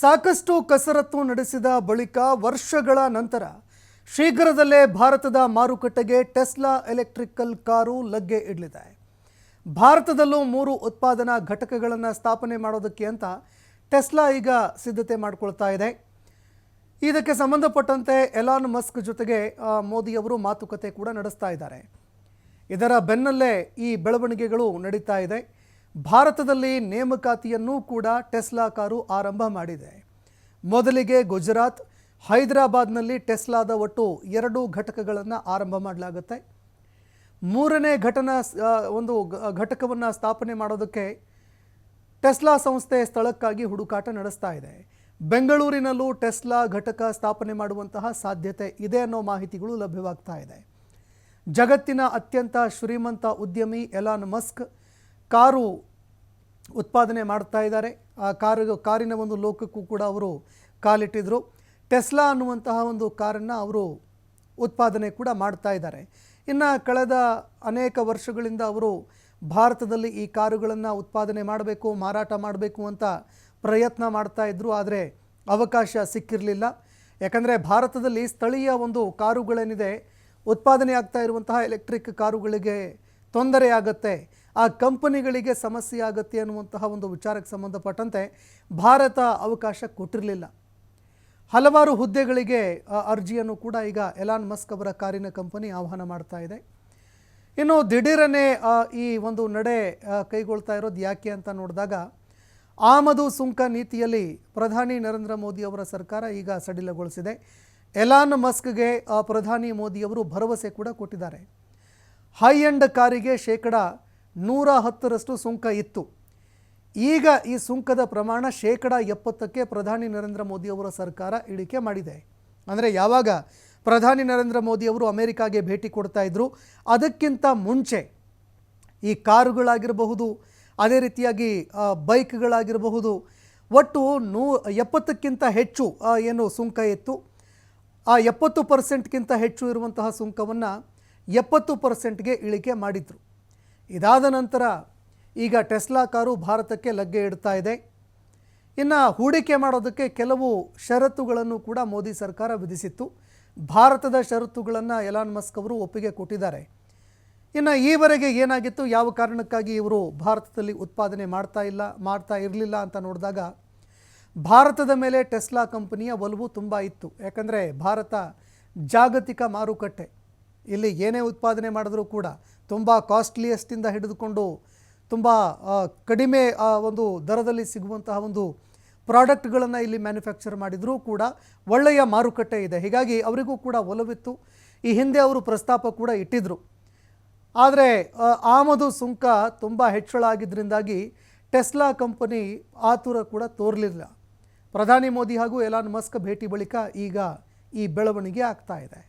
ಸಾಕಷ್ಟು ಕಸರತ್ತು ನಡೆಸಿದ ಬಳಿಕ ವರ್ಷಗಳ ನಂತರ ಶೀಘ್ರದಲ್ಲೇ ಭಾರತದ ಮಾರುಕಟ್ಟೆಗೆ ಟೆಸ್ಲಾ ಎಲೆಕ್ಟ್ರಿಕಲ್ ಕಾರು ಲಗ್ಗೆ ಇಡಲಿದೆ. ಭಾರತದಲ್ಲೂ ಮೂರು ಉತ್ಪಾದನಾ ಘಟಕಗಳನ್ನು ಸ್ಥಾಪನೆ ಮಾಡೋದಕ್ಕೆ ಅಂತ ಟೆಸ್ಲಾ ಈಗ ಸಿದ್ಧತೆ ಮಾಡಿಕೊಳ್ತಾ ಇದೆ. ಇದಕ್ಕೆ ಸಂಬಂಧಪಟ್ಟಂತೆ ಎಲಾನ್ ಮಸ್ಕ್ ಜೊತೆಗೆ ಮೋದಿಯವರು ಮಾತುಕತೆ ಕೂಡ ನಡೆಸ್ತಾ ಇದ್ದಾರೆ. ಇದರ ಬೆನ್ನಲ್ಲೇ ಈ ಬೆಳವಣಿಗೆಗಳು ನಡೀತಾ ಇದೆ. ಭಾರತದಲ್ಲಿ ನೇಮಕಾತಿಯನ್ನೂ ಕೂಡ ಟೆಸ್ಲಾ ಕಾರು ಆರಂಭ ಮಾಡಿದೆ. ಮೊದಲಿಗೆ ಗುಜರಾತ್, ಹೈದರಾಬಾದ್ನಲ್ಲಿ ಟೆಸ್ಲಾದ ಒಟ್ಟು ಎರಡು ಘಟಕಗಳನ್ನು ಆರಂಭ ಮಾಡಲಾಗುತ್ತೆ. ಮೂರನೇ ಘಟನಾ ಒಂದು ಘಟಕವನ್ನು ಸ್ಥಾಪನೆ ಮಾಡೋದಕ್ಕೆ ಟೆಸ್ಲಾ ಸಂಸ್ಥೆ ಸ್ಥಳಕ್ಕಾಗಿ ಹುಡುಕಾಟ ನಡೆಸ್ತಾ ಇದೆ. ಬೆಂಗಳೂರಿನಲ್ಲೂ ಟೆಸ್ಲಾ ಘಟಕ ಸ್ಥಾಪನೆ ಮಾಡುವಂತಹ ಸಾಧ್ಯತೆ ಇದೆ ಅನ್ನೋ ಮಾಹಿತಿಗಳು ಲಭ್ಯವಾಗ್ತಾ ಇದೆ. ಜಗತ್ತಿನ ಅತ್ಯಂತ ಶ್ರೀಮಂತ ಉದ್ಯಮಿ ಎಲಾನ್ ಮಸ್ಕ್ ಕಾರು ಉತ್ಪಾದನೆ ಮಾಡ್ತಾ ಇದ್ದಾರೆ. ಆ ಕಾರು, ಕಾರಿನ ಒಂದು ಲೋಕಕ್ಕೂ ಕೂಡ ಅವರು ಕಾಲಿಟ್ಟಿದ್ರು. ಟೆಸ್ಲಾ ಅನ್ನುವಂತಹ ಒಂದು ಕಾರನ್ನು ಅವರು ಉತ್ಪಾದನೆ ಕೂಡ ಮಾಡ್ತಾ ಇದ್ದಾರೆ. ಇನ್ನು ಕಳೆದ ಅನೇಕ ವರ್ಷಗಳಿಂದ ಅವರು ಭಾರತದಲ್ಲಿ ಈ ಕಾರುಗಳನ್ನು ಉತ್ಪಾದನೆ ಮಾಡಬೇಕು, ಮಾರಾಟ ಮಾಡಬೇಕು ಅಂತ ಪ್ರಯತ್ನ ಮಾಡ್ತಾ ಇದ್ದರು ಆದರೆ ಅವಕಾಶ ಸಿಕ್ಕಿರಲಿಲ್ಲ. ಯಾಕಂದರೆ ಭಾರತದಲ್ಲಿ ಸ್ಥಳೀಯ ಒಂದು ಕಾರುಗಳೇನಿದೆ, ಉತ್ಪಾದನೆ ಆಗ್ತಾ ಇರುವಂತಹ ಎಲೆಕ್ಟ್ರಿಕ್ ಕಾರುಗಳಿಗೆ ತೊಂದರೆ ಆಗುತ್ತೆ. ಆ ಕಂಪನಿಗಳಿಗೆ ಸಮಸ್ಯೆ ಆಗುತ್ತೆ ಅನ್ನುವಂತಹ ಒಂದು ವಿಚಾರಕ್ಕೆ ಸಂಬಂಧಪಟ್ಟಂತೆ ಭಾರತ ಅವಕಾಶ ಕೊಟ್ಟಿರಲಿಲ್ಲ. ಹಲವಾರು ಹುದ್ದೆಗಳಿಗೆ ಅರ್ಜಿಯನ್ನು ಕೂಡ ಈಗ ಎಲಾನ್ ಮಸ್ಕ್ ಅವರ ಕಾರಿನ ಕಂಪನಿ ಆಹ್ವಾನ ಮಾಡ್ತಾ ಇದೆ. ಇನ್ನು ದಿಢೀರನೆ ಈ ಒಂದು ನಡೆ ಕೈಗೊಳ್ತಾ ಇರೋದು ಯಾಕೆ ಅಂತ ನೋಡಿದಾಗ, ಆಮದು ಸುಂಕ ನೀತಿಯಲ್ಲಿ ಪ್ರಧಾನಿ ನರೇಂದ್ರ ಮೋದಿ ಅವರ ಸರ್ಕಾರ ಈಗ ಸಡಿಲಗೊಳಿಸಿದೆ. ಎಲಾನ್ ಮಸ್ಕ್ಗೆ ಪ್ರಧಾನಿ ಮೋದಿಯವರು ಭರವಸೆ ಕೂಡ ಕೊಟ್ಟಿದ್ದಾರೆ. ಹೈ ಎಂಡ್ ಕಾರಿಗೆ ಶೇಕಡ ನೂರ ಹತ್ತರಷ್ಟು ಸುಂಕ ಇತ್ತು. ಈಗ ಈ ಸುಂಕದ ಪ್ರಮಾಣ ಶೇಕಡ ಎಪ್ಪತ್ತಕ್ಕೆ ಪ್ರಧಾನಿ ನರೇಂದ್ರ ಮೋದಿ ಅವರ ಸರ್ಕಾರ ಇಳಿಕೆ ಮಾಡಿದೆ. ಅಂದರೆ ಯಾವಾಗ ಪ್ರಧಾನಿ ನರೇಂದ್ರ ಮೋದಿ ಅವರು ಅಮೆರಿಕಾಗೆ ಭೇಟಿ ಕೊಡ್ತಾ ಇದ್ರು, ಅದಕ್ಕಿಂತ ಮುಂಚೆ ಈ ಕಾರುಗಳಾಗಿರಬಹುದು, ಅದೇ ರೀತಿಯಾಗಿ ಬೈಕ್ಗಳಾಗಿರಬಹುದು, ಒಟ್ಟು ನೂ, ಎಪ್ಪತ್ತಕ್ಕಿಂತ ಹೆಚ್ಚು ಏನು ಸುಂಕ ಇತ್ತು. ಆ ಎಪ್ಪತ್ತು ಪರ್ಸೆಂಟ್ಗಿಂತ ಹೆಚ್ಚು ಇರುವಂತಹ ಸುಂಕವನ್ನು ಎಪ್ಪತ್ತು ಪರ್ಸೆಂಟ್ಗೆ ಇಳಿಕೆ ಮಾಡಿದರು. ಇದಾದ ನಂತರ ಈಗ ಟೆಸ್ಲಾ ಕಾರು ಭಾರತಕ್ಕೆ ಲಗ್ಗೆ ಇಡ್ತಾ ಇದೆ. ಇನ್ನು ಹೂಡಿಕೆ ಮಾಡೋದಕ್ಕೆ ಕೆಲವು ಷರತ್ತುಗಳನ್ನು ಕೂಡ ಮೋದಿ ಸರ್ಕಾರ ವಿಧಿಸಿತ್ತು. ಭಾರತದ ಷರತ್ತುಗಳನ್ನು ಎಲಾನ್ ಮಸ್ಕ್ ಅವರು ಒಪ್ಪಿಗೆ ಕೊಟ್ಟಿದ್ದಾರೆ. ಇನ್ನು ಈವರೆಗೆ ಏನಾಗಿತ್ತು, ಯಾವ ಕಾರಣಕ್ಕಾಗಿ ಇವರು ಭಾರತದಲ್ಲಿ ಉತ್ಪಾದನೆ ಮಾಡ್ತಾ ಇಲ್ಲ, ಮಾಡ್ತಾ ಇರಲಿಲ್ಲ ಅಂತ ನೋಡಿದಾಗ ಭಾರತದ ಮೇಲೆ ಟೆಸ್ಲಾ ಕಂಪನಿಯ ಒಲವು ತುಂಬ ಇತ್ತು. ಯಾಕಂದರೆ ಭಾರತ ಜಾಗತಿಕ ಮಾರುಕಟ್ಟೆ. ಇಲ್ಲಿ ಏನೇ ಉತ್ಪಾದನೆ ಮಾಡಿದ್ರೂ ಕೂಡ ತುಂಬ ಕಾಸ್ಟ್ಲಿಯಸ್ಟಿಂದ ಹಿಡಿದುಕೊಂಡು ತುಂಬ ಕಡಿಮೆ ಒಂದು ದರದಲ್ಲಿ ಸಿಗುವಂತಹ ಒಂದು ಪ್ರಾಡಕ್ಟ್ಗಳನ್ನು ಇಲ್ಲಿ ಮ್ಯಾನುಫ್ಯಾಕ್ಚರ್ ಮಾಡಿದರೂ ಕೂಡ ಒಳ್ಳೆಯ ಮಾರುಕಟ್ಟೆ ಇದೆ. ಹೀಗಾಗಿ ಅವರಿಗೂ ಕೂಡ ಒಲವಿತ್ತು. ಈ ಹಿಂದೆ ಅವರು ಪ್ರಸ್ತಾಪ ಕೂಡ ಇಟ್ಟಿದ್ದರು ಆದರೆ ಆಮದು ಸುಂಕ ತುಂಬ ಹೆಚ್ಚಳ ಆಗಿದ್ದರಿಂದಾಗಿ ಟೆಸ್ಲಾ ಕಂಪನಿ ಆತುರ ಕೂಡ ತೋರಲಿಲ್ಲ. ಪ್ರಧಾನಿ ಮೋದಿ ಹಾಗೂ ಎಲಾನ್ ಮಸ್ಕ್ ಭೇಟಿ ಬಳಿಕ ಈಗ ಈ ಬೆಳವಣಿಗೆ ಆಗ್ತಾ ಇದೆ.